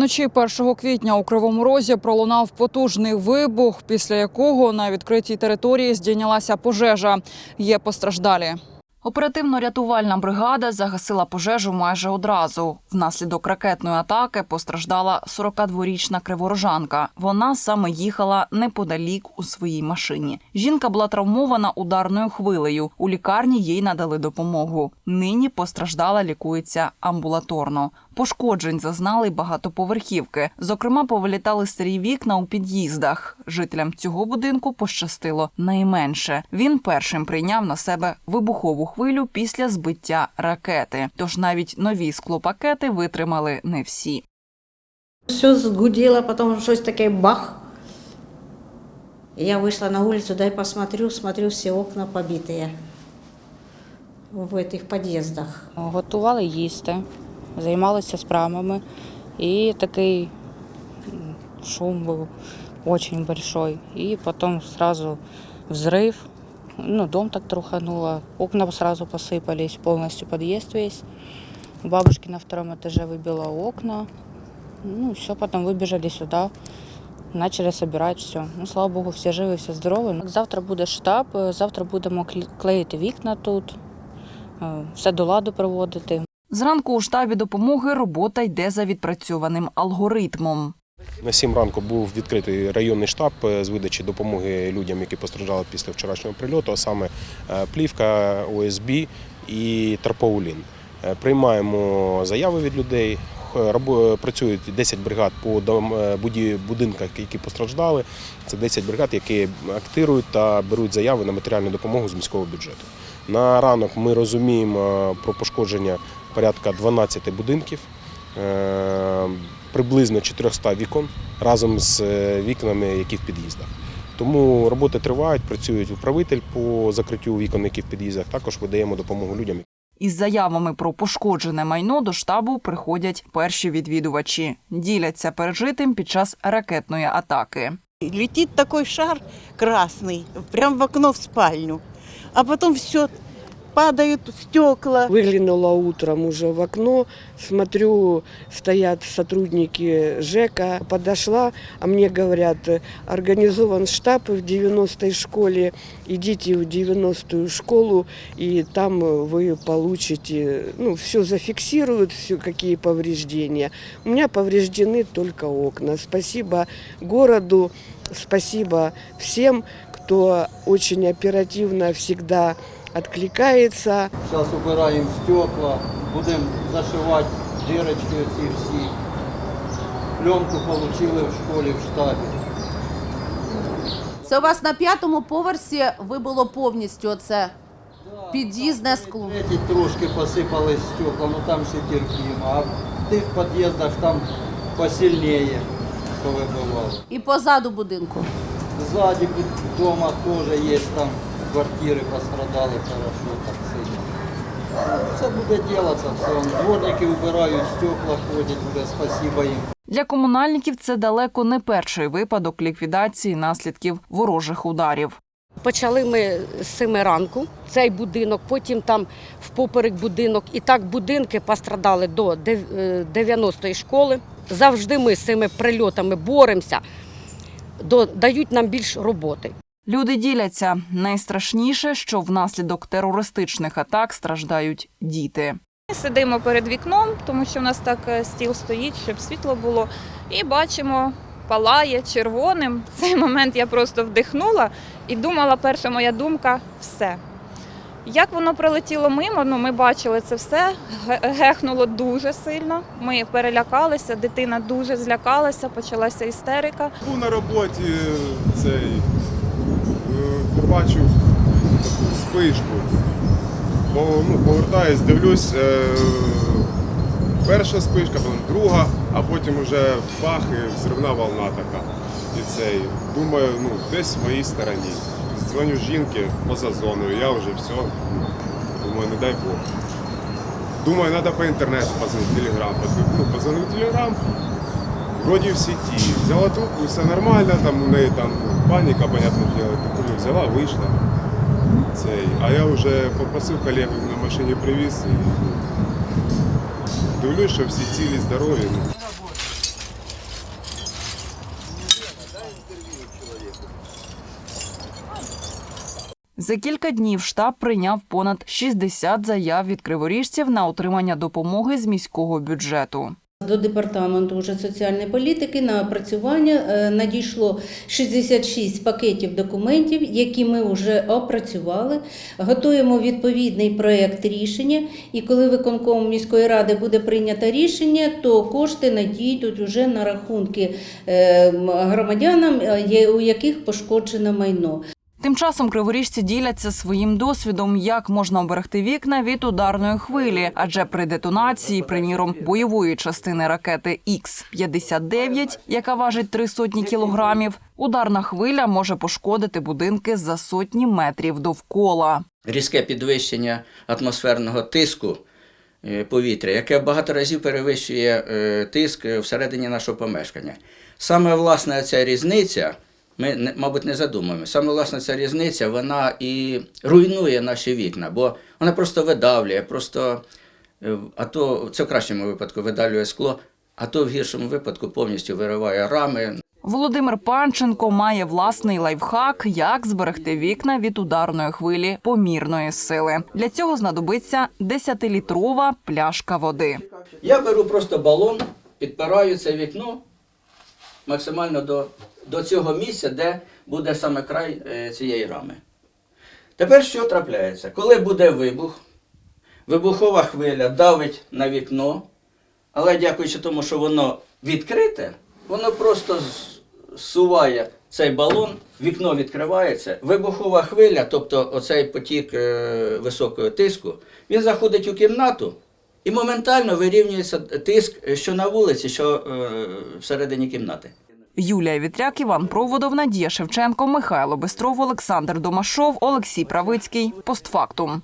Вночі 1 квітня у Кривому Розі пролунав потужний вибух, після якого на відкритій території здійнялася пожежа. Є постраждалі. Оперативно-рятувальна бригада загасила пожежу майже одразу. Внаслідок ракетної атаки постраждала 42-річна криворожанка. Вона саме їхала неподалік у своїй машині. Жінка була травмована ударною хвилею. У лікарні їй надали допомогу. Нині постраждала лікується амбулаторно. Пошкоджень зазнали багатоповерхівки. Зокрема, повилітали старі вікна у під'їздах. Жителям цього будинку пощастило найменше. Він першим прийняв на себе вибухову хвилю після збиття ракети. Тож навіть нові склопакети витримали не всі. Все згудело, потом щось таке бах. Я вышла на улицу, дай посмотрю, смотрю, все окна побитые в этих подъездах. Готували їсти, займалися справами. І такий м, шум був дуже большой. І потім сразу взрыв. Ну, дом так трухануло. Окна сразу посыпались, полностью подъезд весь. У бабушки на втором этаже выбило окна. Ну, все, потом выбежали сюда. Начали собирать все. Ну, слава Богу, всі живі, всі здорові. Завтра буде штаб, е, завтра будемо кле- клеїти вікна тут, е, все до ладу приводити. Зранку у штабі допомоги робота йде за відпрацьованим алгоритмом. На 7 ранку був відкритий районний штаб е, з видачі допомоги людям, які постраждали після вчорашнього прильоту, а саме е, плівка, ОСБ і тарпаулін. Е, Приймаємо заяви від людей. Працюють 10 бригад по будинках, які постраждали. Це 10 бригад, які актирують та беруть заяви на матеріальну допомогу з міського бюджету. На ранок ми розуміємо про пошкодження порядка 12 будинків. Приблизно 400 вікон разом з е, вікнами, які в під'їздах. Тому роботи тривають, працюють управитель по закриттю вікон, які в під'їздах. Також видаємо допомогу людям. Із заявами про пошкоджене майно до штабу приходять перші відвідувачі. Діляться пережитим під час ракетної атаки. Летит такой шар красный, прям в окно в спальню. А потом все, падают стекла. Выглянула утром уже в окно, смотрю, стоят сотрудники ЖЭКа. Подошла, а мне говорят, организован штаб в 90-й школе, идите в 90-ю школу, и там вы получите, ну, все зафиксируют, все, какие повреждения. У меня повреждены только окна. Спасибо городу, спасибо всем, кто очень оперативно всегда откликается. Зараз убираємо стекла, будемо зашивати дірочки оці всі. Пленку отримали в школі, в штабі. Це у вас на п'ятому поверсі вибило повністю оце під'їзне скло. Третій трошки посипались стекла, ну там ще терпимо. А в тих під'їздах там посильніше повибивало. І позаду будинку. Ззаді вдома теж є там квартири пострадали хорошо, так сильно. Це буде ділатися все. Дворники вбирають, стекла ходять, вже спасибо їм. Для комунальників це далеко не перший випадок ліквідації наслідків ворожих ударів. Почали ми з 7 ранку цей будинок, потім там впоперек будинок. І так будинки пострадали до е, 90-ї школи. Завжди ми з цими прильотами боремося, дають нам більш роботи. Люди діляться найстрашніше, що внаслідок терористичних атак страждають діти. Сидимо перед вікном, тому що в нас так е, стіл стоїть, щоб світло було. І бачимо, палає червоним. В цей момент я просто вдихнула і думала, перша моя думка все. Як воно пролетіло мимо, ну ми бачили це все, ге- гехнуло дуже сильно. Ми перелякалися, дитина дуже злякалася, почалася істерика. Був на роботі цей, е, побачив таку спишку. Бо, ну, повертаюсь, дивлюсь, е, перша спишка, потім друга, а потім вже бах і взривна волна така. І цей, думаю, ну, десь в моїй стороні. Дзвоню жінки поза зоною, я вже все, думаю, не дай Бог. Думаю, треба по інтернету позвонити, телеграм. Ну, позвонив телеграм, вроде в сети, взяла трубку, все нормально, там у неї там паніка, понятно, дело, взяла, вийшла. Цей. А я вже попросив колег на машині привіз і ну, дивлюсь, що всі цілі, здорові. Ну. За кілька днів штаб прийняв понад 60 заяв від криворіжців на отримання допомоги з міського бюджету. До департаменту вже соціальної політики на опрацювання е, надійшло 66 пакетів документів, які ми вже опрацювали. Готуємо відповідний проєкт рішення. І коли виконком міської ради буде прийнято рішення, то кошти надійдуть уже на рахунки е, громадянам, е, у яких пошкоджено майно. Тим часом криворіжці діляться своїм досвідом, як можна оберегти вікна від ударної хвилі. Адже при детонації, приміром, бойової частини ракети Х-59, яка важить три сотні кілограмів, ударна хвиля може пошкодити будинки за сотні метрів довкола. різке підвищення атмосферного тиску е, повітря, яке багато разів перевищує е, тиск е, всередині нашого помешкання. Саме власне ця різниця, ми, не- мабуть, не задумуємося, саме власне ця різниця, вона і руйнує наші вікна, бо вона просто видавлює, просто, е, а то це в кращому випадку видавлює скло, а то в гіршому випадку повністю вириває рами, Володимир Панченко має власний лайфхак, як зберегти вікна від ударної хвилі помірної сили. Для цього знадобиться 10-літрова пляшка води. Я беру просто балон, підпираю це вікно максимально до, до цього місця, де буде саме край е, цієї рами. Тепер що трапляється? Коли буде вибух, вибухова хвиля давить на вікно, але дякуючи тому, що воно відкрите, воно просто зсуває цей балон, вікно відкривається, вибухова хвиля, тобто оцей потік е, високого тиску, він заходить у кімнату і моментально вирівнюється тиск, що на вулиці, що е, всередині кімнати. Юлія Вітряк, Іван Проводов, Надія Шевченко, Михайло Бестров, Олександр Домашов, Олексій Правицький. Постфактум.